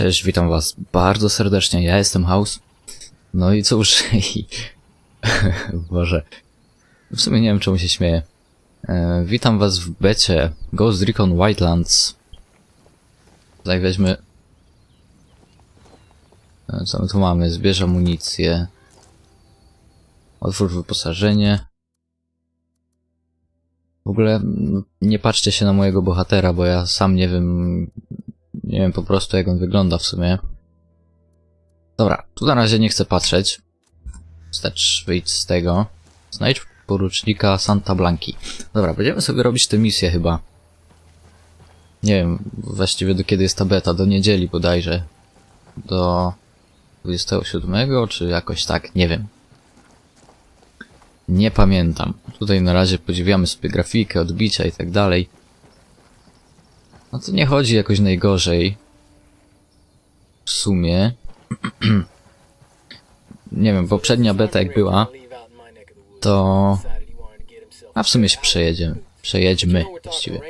Cześć, witam was bardzo serdecznie, ja jestem House. No i cóż, i... Boże. W sumie nie wiem czemu się śmieję. E, witam was w becie Ghost Recon Wildlands. Tutaj weźmy... E, Co my tu mamy? Zbierz amunicję. Otwórz wyposażenie. W ogóle mm, nie patrzcie się na mojego bohatera, bo ja sam nie wiem nie wiem po prostu jak on wygląda w sumie. Dobra, tu na razie nie chcę patrzeć. Wstecz, wyjdź z tego. Znajdź porucznika Santa Blanki. Dobra, będziemy sobie robić tę misję chyba. Nie wiem właściwie do kiedy jest ta beta, do niedzieli bodajże. Do 27 czy jakoś tak, nie wiem. Nie pamiętam. Tutaj na razie podziwiamy sobie grafikę, odbicia i tak dalej. No to nie chodzi jakoś najgorzej. W sumie. nie wiem, poprzednia beta jak była, to... A w sumie się przejedziemy. Przejedźmy właściwie.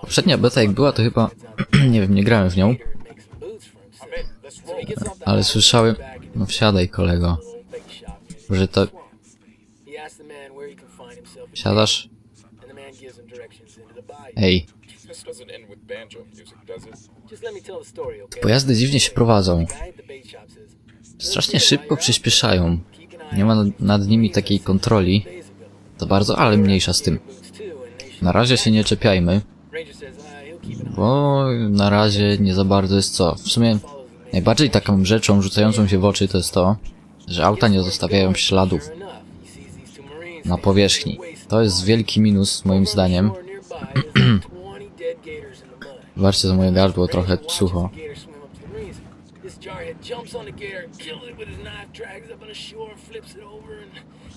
Poprzednia beta jak była, to chyba... nie wiem, nie grałem w nią. Ale słyszałem... No wsiadaj kolego. Że to... Siadasz? Ej, it? pojazdy dziwnie się prowadzą. Strasznie szybko przyspieszają. Nie ma nad- nad nimi takiej kontroli. To bardzo, ale mniejsza z tym. Na razie się nie czepiajmy, bo na razie nie za bardzo jest co. W sumie najbardziej taką rzeczą rzucającą się w oczy to jest to, że auta nie zostawiają śladów na powierzchni. To jest wielki minus moim zdaniem. Zobaczcie, za moje gardło trochę sucho.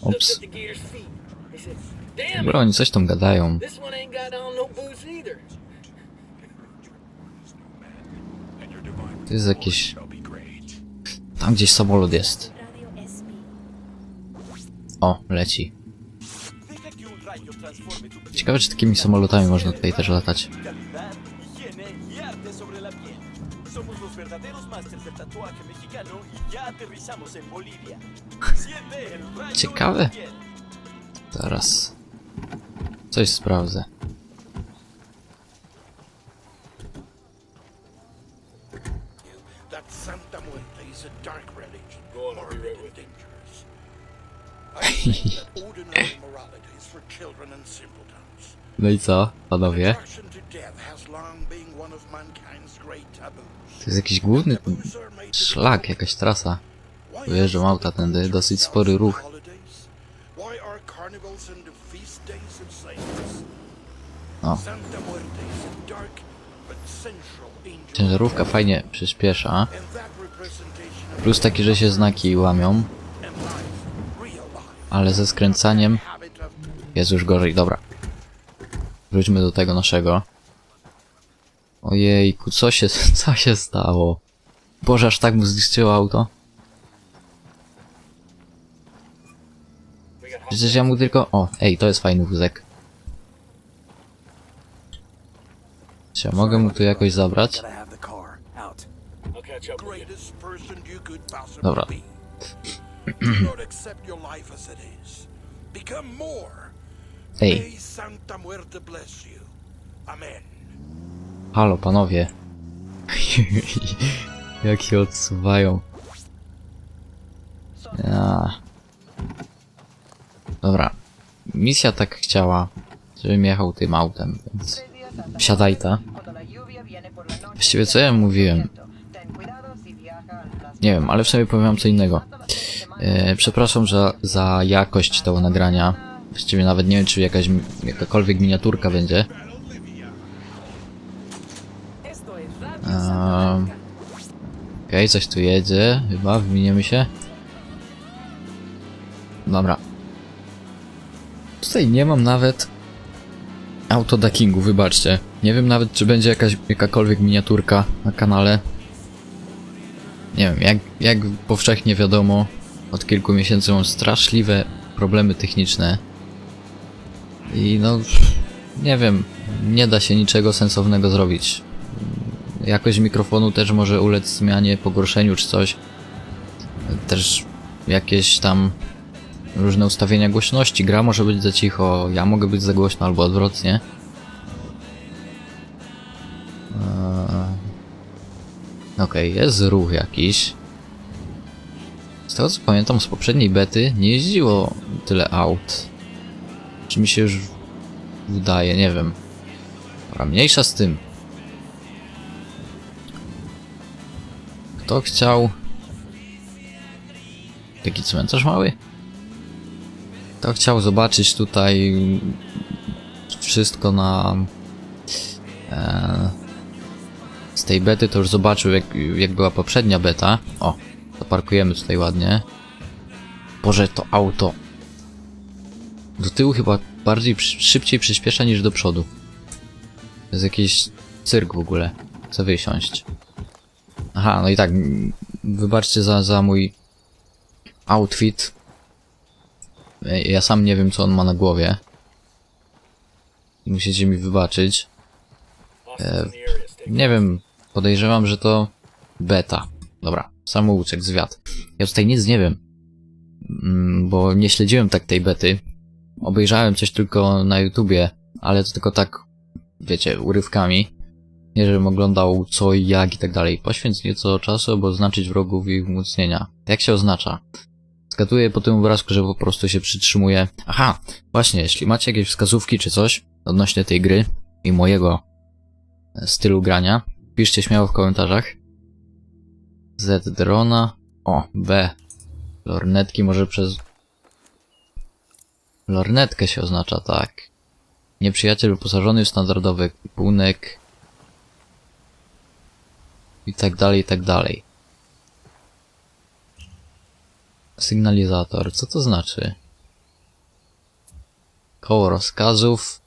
Ups. Dobra, oni coś tam gadają. To jest jakieś... Tam gdzieś samolot jest. O, leci. Ciekawe, czy takimi samolotami można tutaj też latać. calidad, higiene y arte No i co, panowie? To jest jakiś główny szlak, jakaś trasa. Are auta tędy, dosyć spory ruch. O. Ciężarówka fajnie przyspiesza. Plus takie, że się znaki łamią. Ale ze skręcaniem jest już gorzej. Dobra. Wróćmy do tego naszego. Ojejku, co się, co się stało? Boże, aż tak mu zniszczyło auto? Przecież ja mu tylko... O, ej, to jest fajny wózek. Czy ja mogę mu tu jakoś zabrać? Dobra. Ej, halo panowie. Jak się odsuwają. Dobra. Misja tak chciała, żebym jechał tym autem, więc... Wsiadaj ta. Właściwie co ja mówiłem? Nie wiem, ale w sobie powiem co innego. E, przepraszam za, za jakość tego nagrania. Właściwie nawet nie wiem, czy jakaś, jakakolwiek miniaturka będzie. Um, Okej, coś tu jedzie, chyba, wyminiemy się. Dobra. Tutaj nie mam nawet autodackingu, wybaczcie. Nie wiem nawet, czy będzie jakaś, jakakolwiek miniaturka na kanale. Nie wiem, jak, jak powszechnie wiadomo, od kilku miesięcy mam straszliwe problemy techniczne. I no, nie wiem, nie da się niczego sensownego zrobić. Jakość mikrofonu też może ulec zmianie, pogorszeniu czy coś. Też jakieś tam różne ustawienia głośności. Gra może być za cicho, ja mogę być za głośno albo odwrotnie. Eee, Okej, jest ruch jakiś. Z tego co pamiętam z poprzedniej bety nie jeździło tyle aut. Czy mi się już wydaje, nie wiem. Dobra, mniejsza z tym. Kto chciał... Taki cmentarz mały? Kto chciał zobaczyć tutaj wszystko na... E, z tej bety to już zobaczył jak, jak była poprzednia beta. O, zaparkujemy tutaj ładnie. Boże, to auto. Do tyłu chyba bardziej szybciej przyspiesza niż do przodu. To jest jakiś cyrk w ogóle. Chcę wysiąść. Aha, no i tak. Wybaczcie za, za mój outfit. E, Ja sam nie wiem, co on ma na głowie. Musicie mi wybaczyć. Stay Nie wiem, podejrzewam, że to beta. Dobra, samouczek, zwiat. Ja tutaj nic nie wiem, mm, bo nie śledziłem tak tej bety. Obejrzałem coś tylko na YouTubie, ale to tylko tak, wiecie, urywkami. Nie żebym oglądał co i jak i tak dalej. Poświęć nieco czasu, aby oznaczyć wrogów i umocnienia. Jak się oznacza? Zgaduję po tym obrazku, że po prostu się przytrzymuje. Aha, właśnie, jeśli macie jakieś wskazówki czy coś odnośnie tej gry i mojego stylu grania. Piszcie śmiało w komentarzach. Z drona. O, B. Lornetki może przez... Lornetkę się oznacza, tak. Nieprzyjaciel wyposażony w standardowy ekwipunek. I tak dalej, i tak dalej. Sygnalizator. Co to znaczy? Koło rozkazów.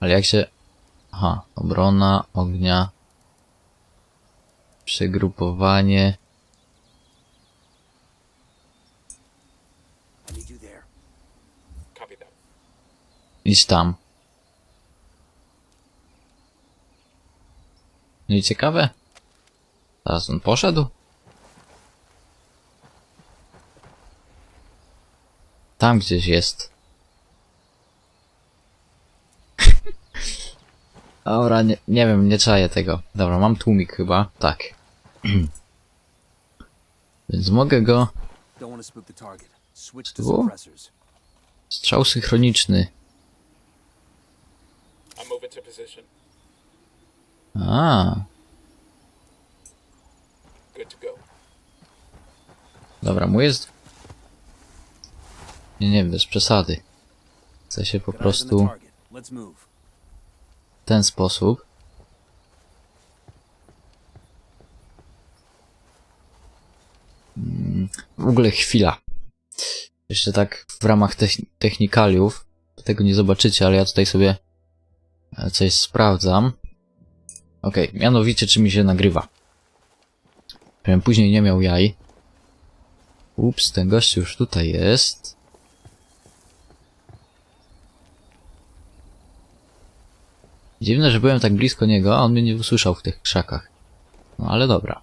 Ale jak się... Aha, obrona, ognia, przegrupowanie. Idź tam. No i ciekawe. Teraz on poszedł? Tam gdzieś jest. Dobra, nie, nie wiem, nie czaję tego. Dobra, mam tłumik chyba. Tak. Więc mogę go... Don't want to spook the target. Switch to Tu? suppressors. Strzał synchroniczny. I'm moving to position. A, Good to go. dobra, mój jest... Nie, nie, bez przesady. Chcę się po Got eyes on the prostu target. Let's move. w ten sposób. Mm, W ogóle chwila. Jeszcze tak w ramach techni- technikaliów. Tego nie zobaczycie, ale ja tutaj sobie coś sprawdzam. Okej, mianowicie czy mi się nagrywa. Żebym później nie miał jaj. Ups, ten gość już tutaj jest. Dziwne, że byłem tak blisko niego, a on mnie nie usłyszał w tych krzakach. No ale dobra.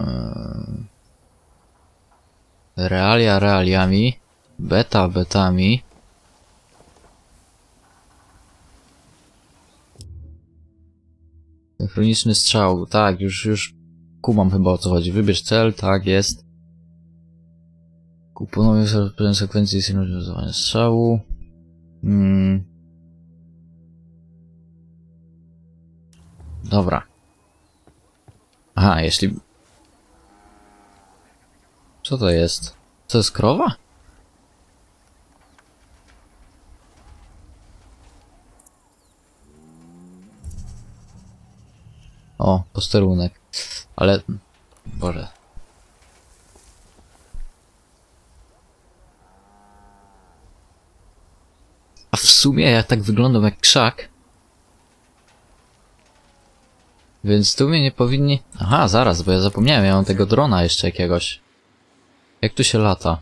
Eee, Realia realiami. Beta betami. Synchroniczny strzał. Tak, już, już kumam chyba o co chodzi. Wybierz cel, tak, jest. Kuponuję sobie sekwencji synchronizowania strzału. Hmm. Dobra. Aha, jeśli... Co to jest? To jest krowa? O, posterunek. Ale... Boże. A w sumie ja tak wyglądam jak krzak. Więc tu mnie nie powinni... Aha, zaraz, bo ja zapomniałem, ja mam tego drona jeszcze jakiegoś. Jak tu się lata?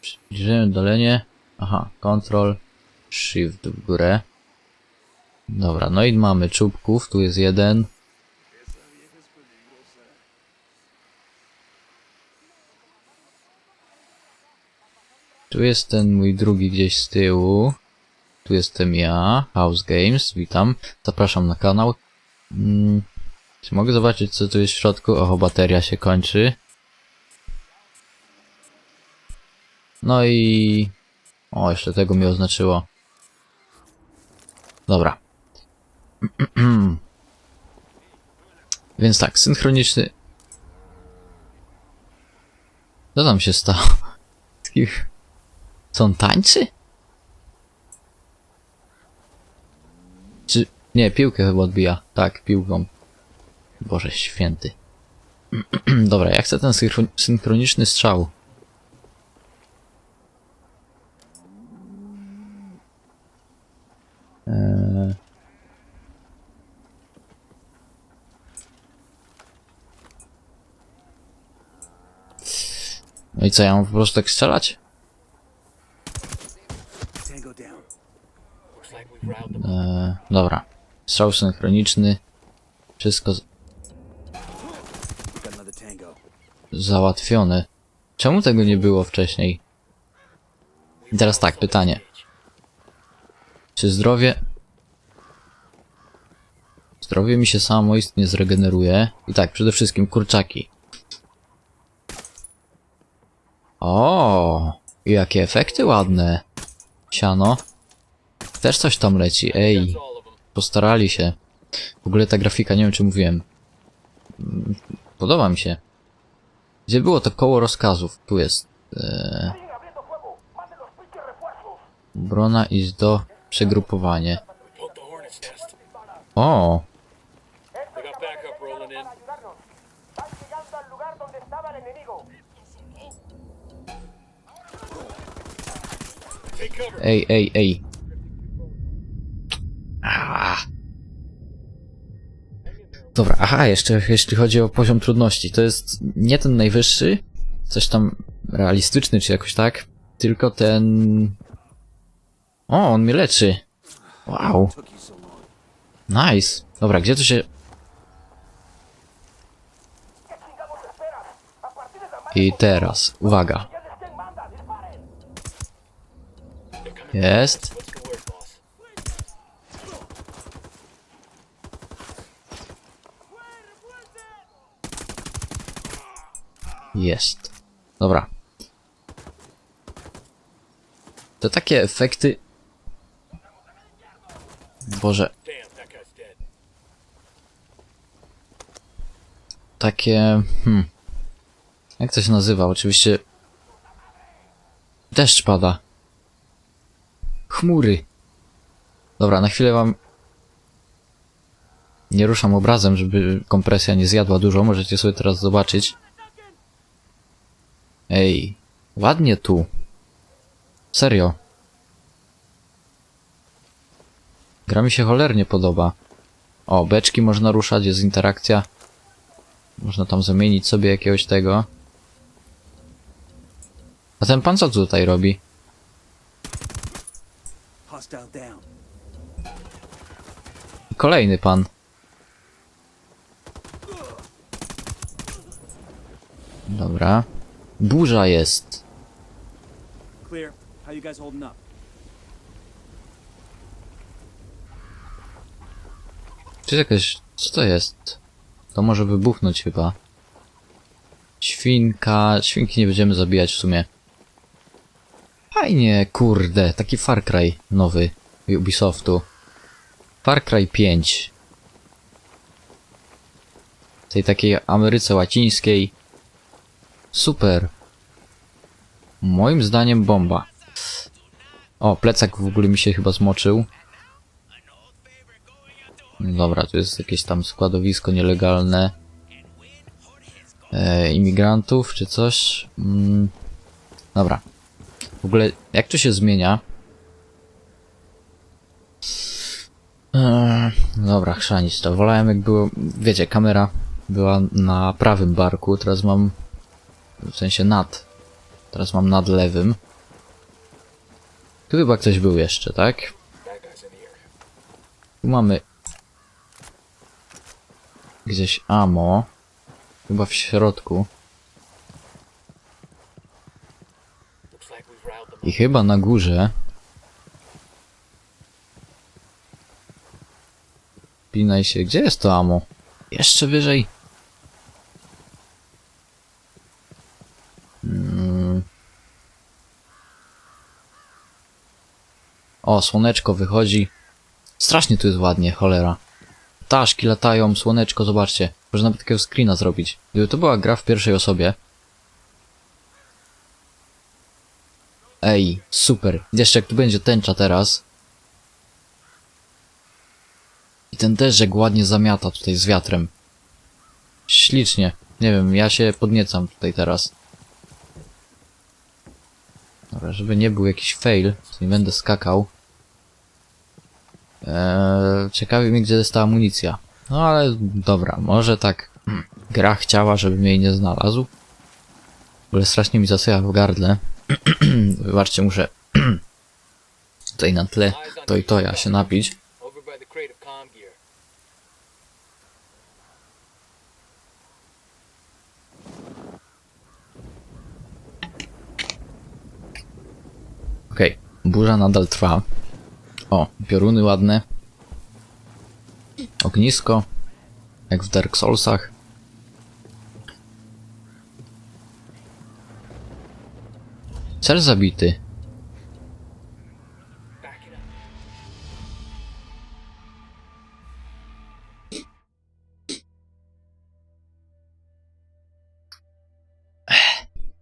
Przybliżenie, oddalenie. Aha, control, shift w górę. Dobra, no i mamy czubków, tu jest jeden. Tu jest ten mój drugi gdzieś z tyłu. Tu jestem ja, House Games, witam. Zapraszam na kanał. Mm, czy mogę zobaczyć co tu jest w środku? Oho, bateria się kończy. No i... O, jeszcze tego mi oznaczyło. Dobra. Więc tak, synchroniczny... Co tam się stało? Co on tańczy? Czy... Nie, piłkę chyba odbija. Tak, piłką. Boże święty. Dobra, ja chcę ten synchro- synchroniczny strzał. Co, ja mam po prostu tak strzelać? Eee, dobra. Strzał synchroniczny. Wszystko załatwione. Czemu tego nie było wcześniej? I teraz tak, pytanie. Czy zdrowie... Zdrowie mi się samoistnie zregeneruje. I tak, przede wszystkim kurczaki. O, jakie efekty ładne. Siano. Też coś tam leci, ej. Postarali się. W ogóle ta grafika, nie wiem czy mówiłem. Mm, Podoba mi się. Gdzie było to koło rozkazów? Tu jest. E... Brona iść do przegrupowanie. O! Ej, ej, ej. Ah. Dobra, aha, jeszcze jeśli chodzi o poziom trudności, to jest nie ten najwyższy, coś tam realistyczny czy jakoś tak, tylko ten... O, on mnie leczy. Wow, nice. Dobra, gdzie tu się... I teraz, uwaga. Jest. Jest. Dobra. To takie efekty. Boże, takie. Hmm. Jak to się nazywa? Oczywiście. Deszcz pada. Chmury. Dobra, na chwilę wam. Nie ruszam obrazem, żeby kompresja nie zjadła dużo. Możecie sobie teraz zobaczyć. Ej, ładnie tu. Serio. Gra mi się cholernie podoba. O, beczki można ruszać, jest interakcja. Można tam zamienić sobie jakiegoś tego. A ten pan co tutaj robi? Hostile down. Kolejny pan. Dobra. Burza jest. Clear. How you guys holding up? Czy jakaś... Co to jest? To może wybuchnąć chyba. Świnka... Świnki nie będziemy zabijać w sumie. Fajnie, kurde. Taki Far Cry nowy. Ubisoftu. Far Cry 5. W tej takiej Ameryce Łacińskiej. Super. Moim zdaniem bomba. O, plecak w ogóle mi się chyba zmoczył. Dobra, tu jest jakieś tam składowisko nielegalne e, imigrantów czy coś. Mm, dobra. W ogóle, jak to się zmienia? Eee, dobra, chrzanić to. Wolałem jak było, wiecie, kamera była na prawym barku, teraz mam w sensie nad. Teraz mam nad lewym. Tu chyba ktoś był jeszcze, tak? Tu mamy gdzieś ammo. Chyba w środku. I chyba na górze. Pinaj się. Gdzie jest to ammo? Jeszcze wyżej. Mm. O, słoneczko wychodzi. Strasznie tu jest ładnie, cholera. Ptaszki latają, słoneczko, zobaczcie. Można by takiego screena zrobić. Gdyby to była gra w pierwszej osobie, Ej, super. Jeszcze jak tu będzie tęcza teraz. I ten deszczek ładnie zamiata tutaj z wiatrem. Ślicznie. Nie wiem, ja się podniecam tutaj teraz. Dobra, żeby nie był jakiś fail, nie będę skakał. Eee, ciekawi mnie, gdzie jest ta amunicja. No ale dobra, może tak gra chciała, żebym jej nie znalazł. W ogóle strasznie mi zasycha w gardle. Wybaczcie, muszę tutaj na tle to i to ja się napić. Okej, burza nadal trwa. O, pioruny ładne. Ognisko. Jak w Dark Soulsach. Cel zabity.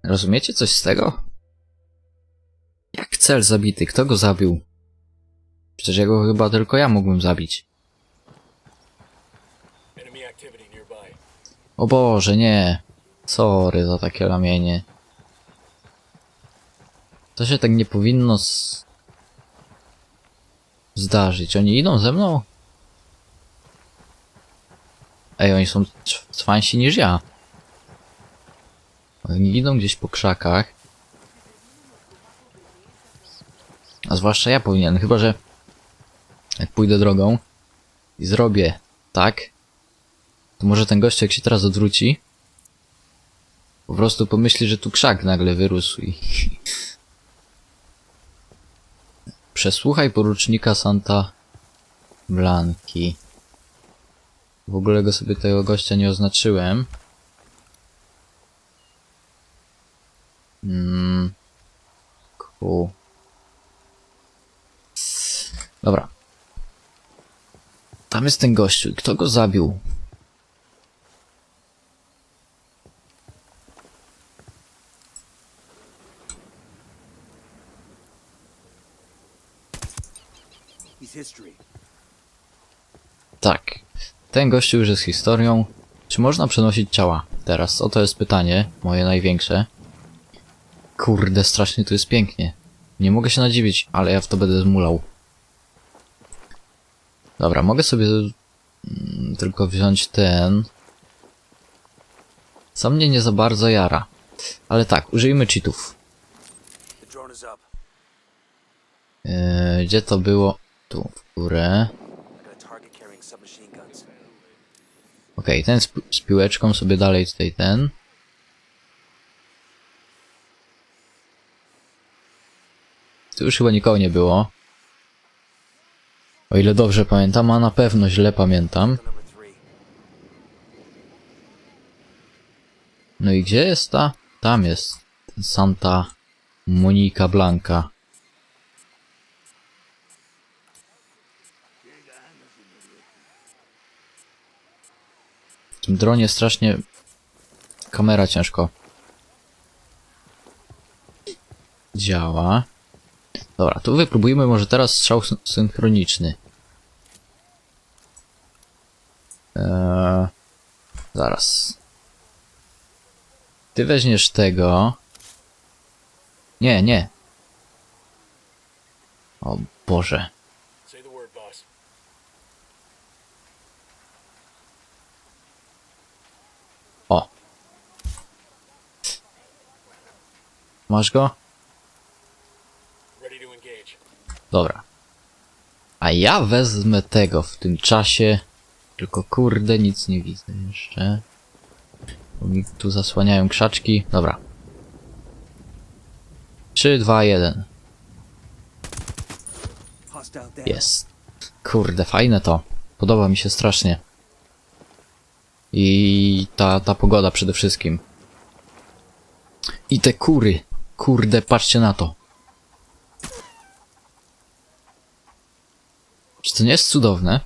Rozumiecie coś z tego? Jak cel zabity? Kto go zabił? Przecież ja go chyba tylko ja mógłbym zabić. O Boże, nie. Sorry za takie ramienie. To się tak nie powinno z... zdarzyć. Oni idą ze mną? Ej, oni są cwańsi niż ja. Oni idą gdzieś po krzakach. A zwłaszcza ja powinien, chyba że jak pójdę drogą i zrobię tak, to może ten gość jak się teraz odwróci, po prostu pomyśli, że tu krzak nagle wyrósł i... Przesłuchaj porucznika Santa Blanki. W ogóle go sobie tego gościa nie oznaczyłem. Mm. Ku. Dobra. Tam jest ten gościu. Kto go zabił? Tak. Ten gościu już jest historią. Czy można przenosić ciała? Teraz, oto jest pytanie, moje największe. Kurde, strasznie tu jest pięknie. Nie mogę się nadziwić, ale ja w to będę zmulał. Dobra, mogę sobie mm, tylko wziąć ten. Co mnie nie za bardzo jara. Ale tak, użyjmy cheatów. Yy, gdzie to było? Tu, w górę. Okej, ten z, pi- z piłeczką sobie dalej tutaj ten. Tu już chyba nikogo nie było. O ile dobrze pamiętam, a na pewno źle pamiętam. No i gdzie jest ta? Tam jest. Santa Monika Blanca. W tym dronie strasznie kamera ciężko działa. Dobra, tu wypróbujmy może teraz strzał syn- synchroniczny. Eee, zaraz. Ty weźmiesz tego. Nie, nie. O Boże. Masz go? Dobra. A ja wezmę tego w tym czasie. Tylko kurde, nic nie widzę jeszcze. Bo mi tu zasłaniają krzaczki. Dobra. 3, 2, 1. Jest. Kurde, fajne to. Podoba mi się strasznie. I ta, ta pogoda przede wszystkim. I te kury. Kurde, patrzcie na to. Czy to nie jest cudowne?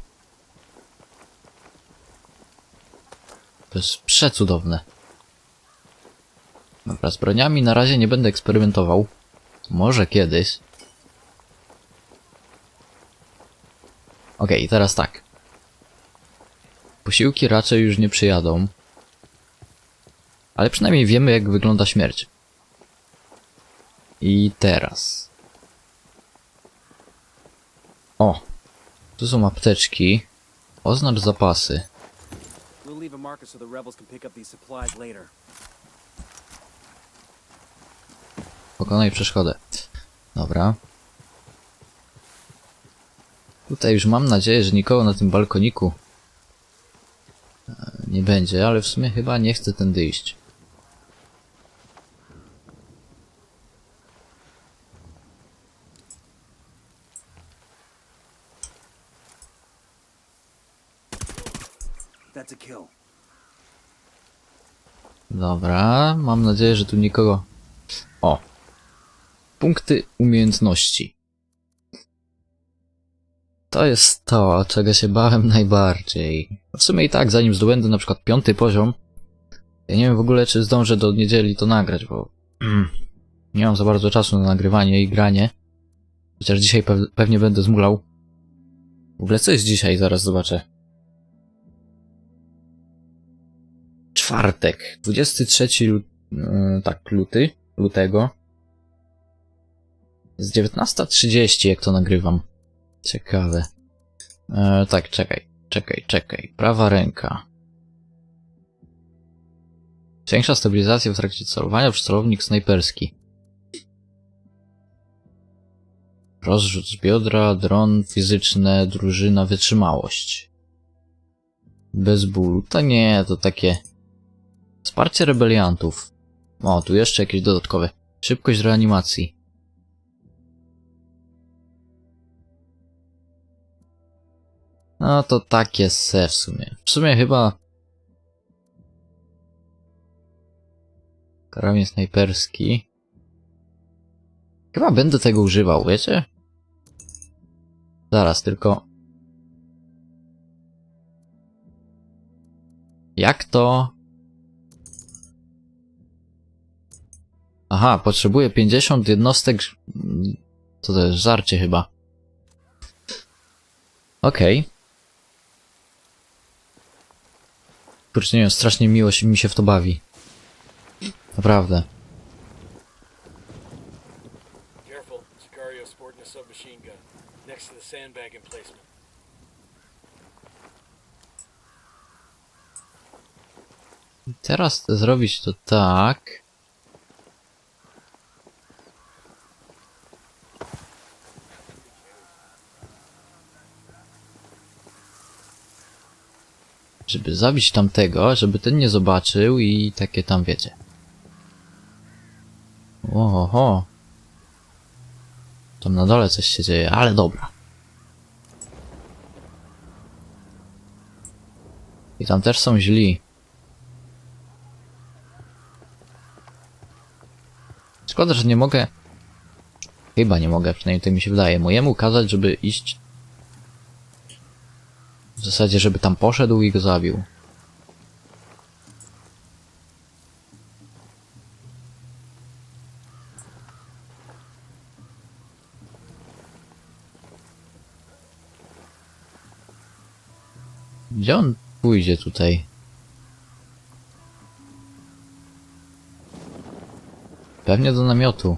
To jest przecudowne. Dobra, z broniami na razie nie będę eksperymentował. Może kiedyś. Okej, teraz tak. Posiłki raczej już nie przyjadą. Ale przynajmniej wiemy, jak wygląda śmierć. I teraz. O, tu są apteczki. Oznacz zapasy. Pokonaj przeszkodę. Dobra. Tutaj już mam nadzieję, że nikogo na tym balkoniku e, nie będzie, ale w sumie chyba nie chcę tędy iść. That's a Dobra, mam nadzieję, że tu nikogo... O! Punkty umiejętności. To jest to, czego się bałem najbardziej. W sumie i tak, zanim zdobędę na przykład piąty poziom, ja nie wiem w ogóle, czy zdążę do niedzieli to nagrać, bo nie mam za bardzo czasu na nagrywanie i granie. Chociaż dzisiaj pew- pewnie będę zmulał. W ogóle co jest dzisiaj? Zaraz zobaczę. Czwartek, 23 lu- yy, tak, luty, lutego. Jest 19.30, jak to nagrywam. Ciekawe. E, tak, czekaj, czekaj, czekaj. Prawa ręka. Większa stabilizacja w trakcie celowania przez celownik snajperski. Rozrzut z biodra, dron, fizyczne, drużyna, wytrzymałość. Bez bólu. To nie, to takie... Wsparcie rebeliantów. O, tu jeszcze jakieś dodatkowe. Szybkość reanimacji. No to takie se w sumie. W sumie chyba... Karabin snajperski. Chyba będę tego używał, wiecie? Zaraz, tylko... Jak to... Aha, potrzebuję 50 jednostek. To jest żarcie chyba. Okej. Kurczę, nie wiem, strasznie miło się, mi się w to bawi. Naprawdę. Teraz zrobić to tak. Żeby zabić tamtego, żeby ten nie zobaczył i takie tam wiecie. Oho. Tam na dole coś się dzieje, ale dobra. I tam też są źli. Szkoda, że nie mogę. Chyba nie mogę, przynajmniej to mi się wydaje. Mojemu kazać, żeby iść. W zasadzie, żeby tam poszedł i go zabił. Gdzie on pójdzie tutaj? Pewnie do namiotu.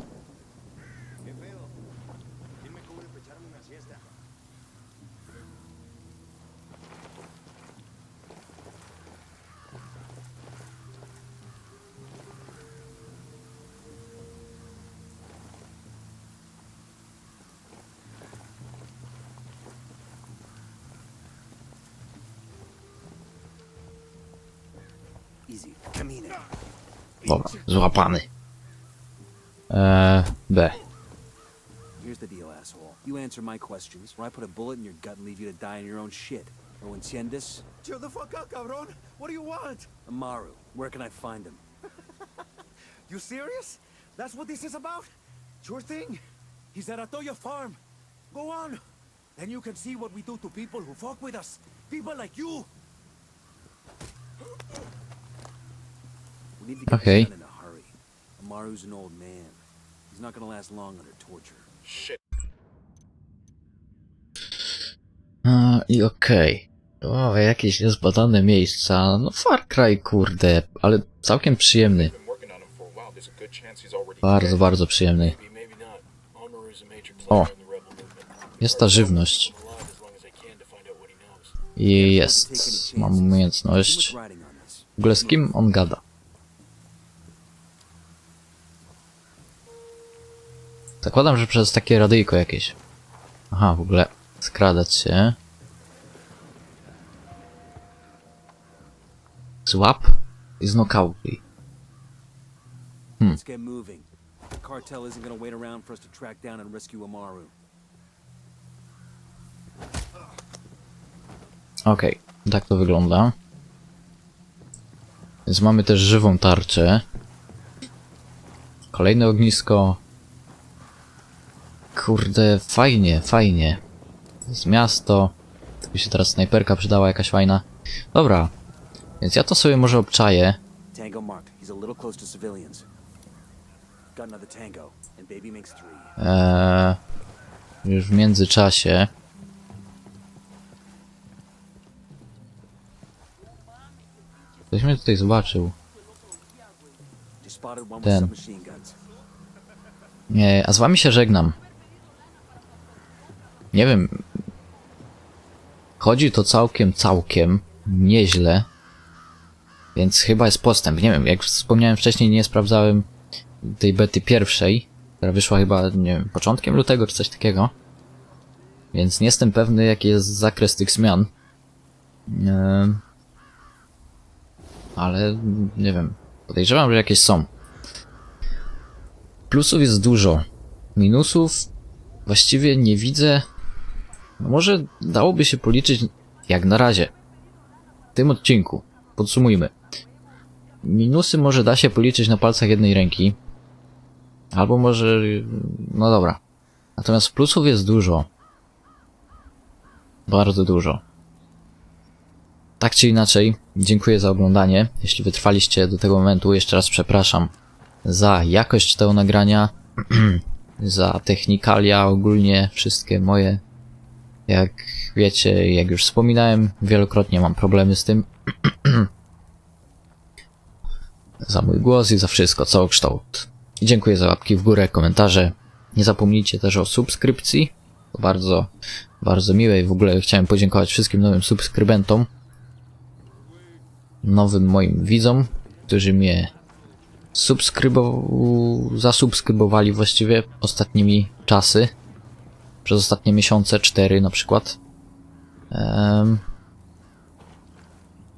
Złapany. Eee, B. Here's the deal, asshole. You answer my questions, or I put a bullet in your gut and leave you to die in your own shit. ¿O entiendes? Chill the fuck out, cabrón. What do you want? Amaru, where can I find him? You serious? That's what this is about? Sure thing. He's at Atoya Farm. Go on. Then you can see what we do to people who fuck with us. People like you. We need to get Okay. Amaru's an old man. He's not gonna last long under torture. Shit. A, I okej. O, jakieś niezbadane miejsca. No Far Cry, kurde, ale całkiem przyjemny. Bardzo, bardzo przyjemny. O. Jest ta żywność. I jest. Mam umiejętność. W ogóle z kim on gada? Zakładam, że przez takie radyjko jakieś. Aha, w ogóle skradać się. Złap i znokautuj. Amaru. Okej, tak to wygląda. Więc mamy też żywą tarczę. Kolejne ognisko. Kurde, fajnie, fajnie. Z miasto. Tu by się teraz snajperka przydała jakaś fajna. Dobra, więc ja to sobie może obczaję. Eee, już w międzyczasie. Ktoś mnie tutaj zobaczył. Ten. Nie, a z wami się żegnam. Nie wiem. Chodzi to całkiem, całkiem nieźle. Więc chyba jest postęp. Nie wiem, jak wspomniałem wcześniej, nie sprawdzałem tej bety pierwszej, która wyszła chyba, nie wiem, początkiem lutego czy coś takiego. Więc nie jestem pewny, jaki jest zakres tych zmian. Ehm, ale nie wiem. Podejrzewam, że jakieś są. Plusów jest dużo. Minusów właściwie nie widzę. No może dałoby się policzyć jak na razie. W tym odcinku. Podsumujmy. Minusy może da się policzyć na palcach jednej ręki. Albo może... No dobra. Natomiast plusów jest dużo. Bardzo dużo. Tak czy inaczej, dziękuję za oglądanie. Jeśli wytrwaliście do tego momentu, jeszcze raz przepraszam za jakość tego nagrania, za technikalia, ogólnie wszystkie moje. Jak wiecie, jak już wspominałem, wielokrotnie mam problemy z tym. za mój głos i za wszystko, całokształt. I dziękuję za łapki w górę, komentarze. Nie zapomnijcie też o subskrypcji. To bardzo, bardzo miłe i w ogóle chciałem podziękować wszystkim nowym subskrybentom. Nowym moim widzom, którzy mnie subskrybow... zasubskrybowali właściwie ostatnimi czasy. Przez ostatnie miesiące, cztery na przykład.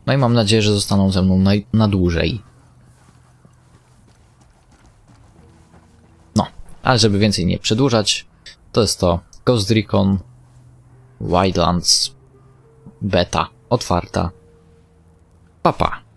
No i mam nadzieję, że zostaną ze mną na, na dłużej. No, ale żeby więcej nie przedłużać, to jest to Ghost Recon Wildlands beta otwarta. Papa. Pa.